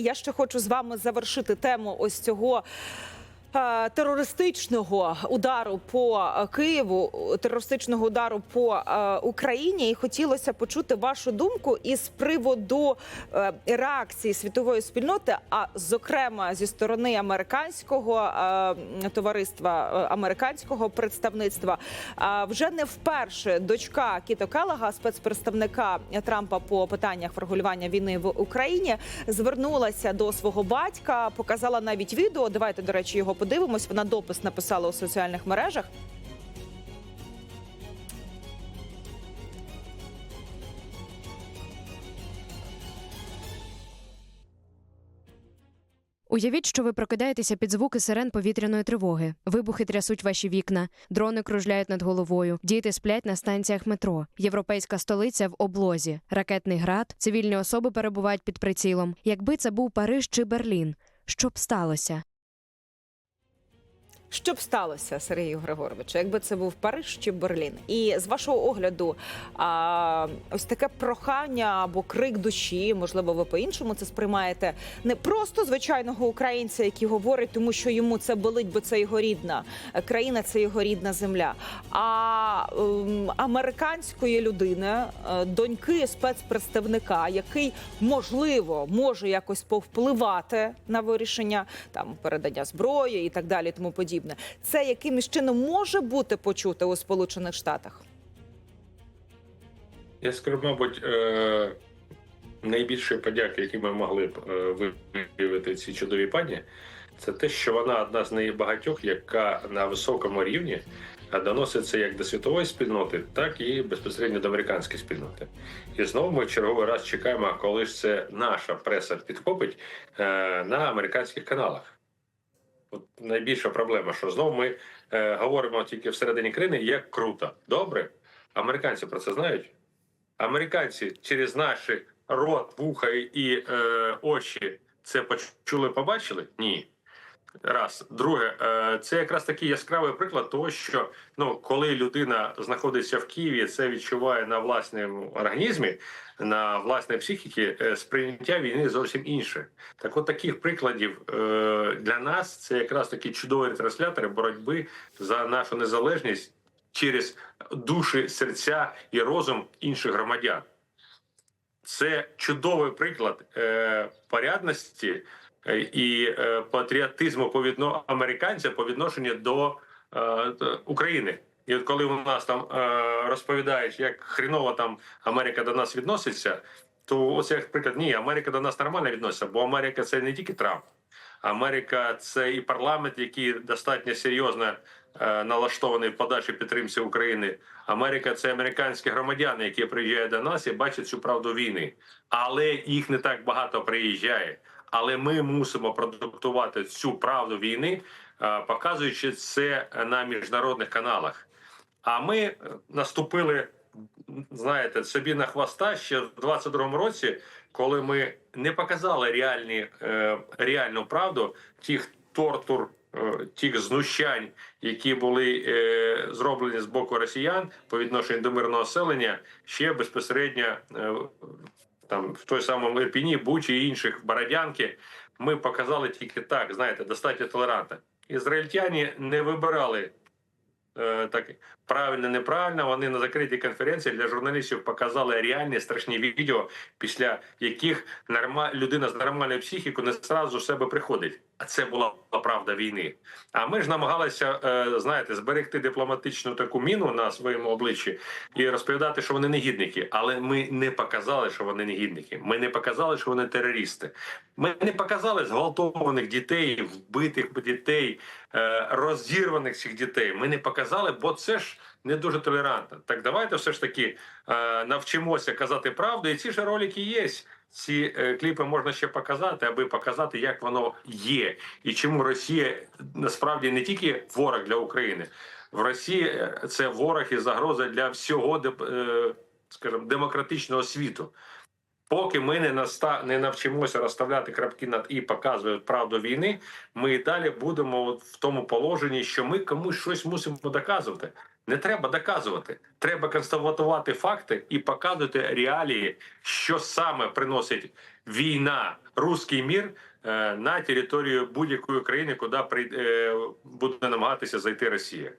Я ще хочу з вами завершити тему ось цього. Е, Терористичного удару по е, Києву, терористичного удару по е, Україні, і хотілося почути вашу думку із приводу реакції світової спільноти, а зокрема зі сторони американського товариства, американського представництва. Вже не вперше дочка Кіто Келлага, спецпредставника Трампа по питаннях врегулювання війни в Україні, звернулася до свого батька, показала навіть відео. Давайте, до речі, його подивимось. Вона допис написала у соціальних мережах. Уявіть, що ви прокидаєтеся під звуки сирен повітряної тривоги. Вибухи трясуть ваші вікна, дрони кружляють над головою, діти сплять на станціях метро. Європейська столиця в облозі, ракетний град, цивільні особи перебувають під прицілом. Якби це був Париж чи Берлін, що б сталося? Що б сталося, Сергію Григоровичу, якби це був Париж чи Берлін? І з вашого огляду, а, ось таке прохання або крик душі, можливо, ви по-іншому це сприймаєте не просто звичайного українця, який говорить, тому що йому це болить, бо це його рідна країна, це його рідна земля. А ем, американської людини, е, доньки спецпредставника, який можливо може якось повпливати на вирішення там передання зброї і так далі, тому подібне. Це якимось чином може бути почуте у Сполучених Штатах. Я скажу, мабуть, е, найбільшої подяки, які ми могли б е, виявити цій чудовій пані, це те, що вона одна з небагатьох, яка на високому рівні доноситься як до світової спільноти, так і безпосередньо до американської спільноти. І знову ми черговий раз чекаємо, коли ж це наша преса підхопить е, на американських каналах. Найбільша проблема, що знову ми е, говоримо тільки всередині країни, як круто. Добре, американці про це знають. Американці через наші рот, вуха і е, очі це почули, побачили? Ні. Раз. Друге, е, це якраз такий яскравий приклад того, що ну, коли людина знаходиться в Києві, це відчуває на власному організмі, на власній психіці, е, сприйняття війни зовсім інше. Так, от таких прикладів е, для нас це якраз такі чудові ретранслятори боротьби за нашу незалежність через душі, серця і розум інших громадян. Це чудовий приклад порядності і е, патріотизму по відно... американця по відношенню до е, України. І от коли у нас там е, розповідають, як хріново там Америка до нас відноситься, то ось як приклад, ні, Америка до нас нормально відноситься, бо Америка це не тільки Трамп. Америка це і парламент, який достатньо серйозно е, налаштований в подальшій підтримці України. Америка це американські громадяни, які приїжджають до нас і бачать цю правду війни. Але їх не так багато приїжджає. Але ми мусимо продуктувати цю правду війни, е, показуючи це на міжнародних каналах. А ми е, наступили, знаєте, собі на хвоста ще в 22-му році, коли ми не показали реальні, е, реальну правду тих тортур, тих знущань, які були е, зроблені з боку росіян по відношенню до мирного населення, ще безпосередньо там в той самому Ірпіні, Бучі і інших Бородянки. Ми показали тільки так, знаєте, достатньо толерантно. Ізраїльтяні не вибирали е, так правильно, неправильно. Вони на закритій конференції для журналістів показали реальні страшні відео, після яких норма... людина з нормальною психікою не зразу в себе приходить. Це була правда війни. А ми ж намагалися, е, знаєте, зберегти дипломатичну таку міну на своєму обличчі і розповідати, що вони негідники. Але ми не показали, що вони негідники. Ми не показали, що вони терористи. Ми не показали зґвалтованих дітей, вбитих дітей, е, розірваних цих дітей. Ми не показали, бо це ж не дуже толерантно. Так давайте все ж таки е, навчимося казати правду. І ці ж ролики є. Ці е, кліпи можна ще показати, аби показати, як воно є, і чому Росія насправді не тільки ворог для України. В Росії е, це ворог і загроза для всього е, скажімо, демократичного світу. Поки ми не наста не навчимося розставляти крапки над і показувати правду війни, ми і далі будемо в тому положенні, що ми комусь щось мусимо доказувати. Не треба доказувати. Треба констатувати факти і показувати реалії, що саме приносить війна, руський мір е, на територію будь-якої країни, куди е, буде намагатися зайти Росія.